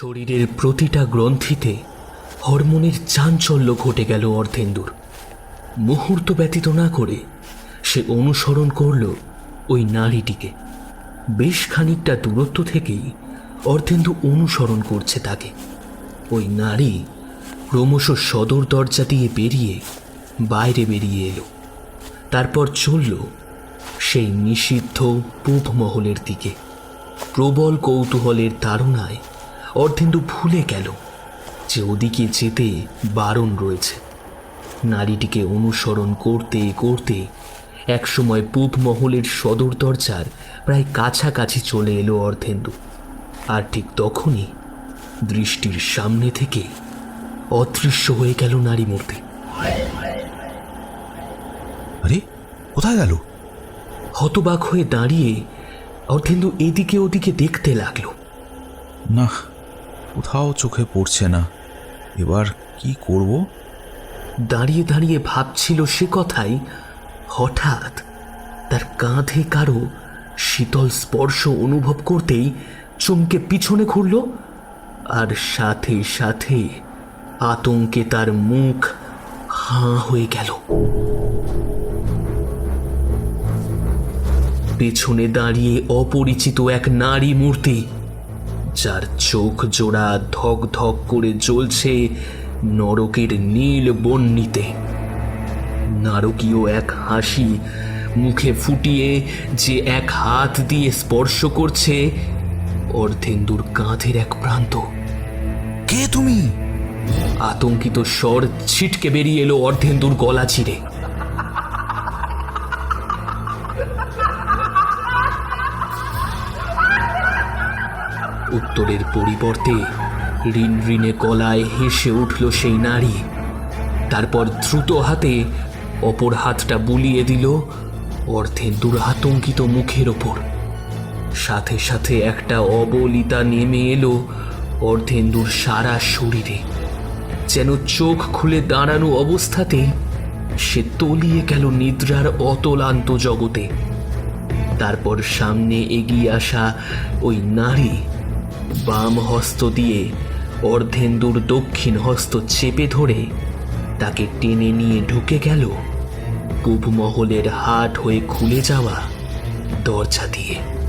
শরীরের প্রতিটা গ্রন্থিতে হরমোনের চাঞ্চল্য ঘটে গেল অর্ধেন্দুর। মুহূর্ত ব্যতীত না করে সে অনুসরণ করল ওই নারীটিকে। বেশ খানিকটা দূরত্ব থেকেই অর্ধেন্দু অনুসরণ করছে তাকে। ওই নারী ক্রমশ সদর দরজা দিয়ে বেরিয়ে বাইরে বেরিয়ে এলো। তারপর চলল সেই নিষিদ্ধ পূব মহলের দিকে। প্রবল কৌতূহলের তাড়নায় অর্ধেন্দু ভুলে গেল যে ওদিকে যেতে বারণ রয়েছে। নারীটিকে অনুসরণ করতে করতে একসময় পূব মহলের সদর দরজার প্রায় কাছাকাছি চলে এলো অর্ধেন্দু। আর ঠিক তখনই দৃষ্টির সামনে থেকে অদৃশ্য হয়ে গেল নারী মূর্তি। আরে কোথায় গেল? হতবাক হয়ে দাঁড়িয়ে অর্ধেন্দু এদিকে ওদিকে দেখতে লাগল। না কোথাও চোখে পড়ছে না। এবার কি করব? দাঁড়িয়ে দাঁড়িয়ে ভাবছিল সে কথাই, হঠাৎ তার কাঁধে কারও শীতল স্পর্শ অনুভব করতেই চমকে পিছনে ঘুরল আর সাথে সাথে আতঙ্কে তার মুখ হাঁ হয়ে গেল। পেছনে দাঁড়িয়ে অপরিচিত এক নারী মূর্তি যার চোখ জোড়া ধক ধক করে জ্বলছে নরকের নীল বন্নিতে। নারকীয় এক হাসি মুখে ফুটিয়ে যে এক হাত দিয়ে স্পর্শ করছে অর্ধেন্দুর কাঁধের এক প্রান্ত। কে তুমি? আতঙ্কিত স্বর ছিটকে বেরিয়ে এলো অর্ধেন্দুর গলা চিরে উত্তরের পরিবর্তে ঋণ ঋণে গলায় হেসে উঠল সেই নারী। তারপর দ্রুত হাতে অপর হাতটা বুলিয়ে দিল অর্ধেন্দুর আতঙ্কিত মুখের ওপর। সাথে সাথে একটা অবলিতা নেমে এলো অর্ধেন্দুর সারা শরীরে। যেন চোখ খুলে দাঁড়ানো অবস্থাতেই সে তলিয়ে গেল নিদ্রার অতলান্ত জগতে। তারপর সামনে এগিয়ে আসা ওই নারী বাম হস্ত দিয়ে অর্ধেন্দুর দক্ষিণ হস্ত চেপে ধরে তাকে টেনে নিয়ে ঢুকে গেল পূবমহলের হাট হয়ে খুলে যাওয়া দরজা দিয়ে।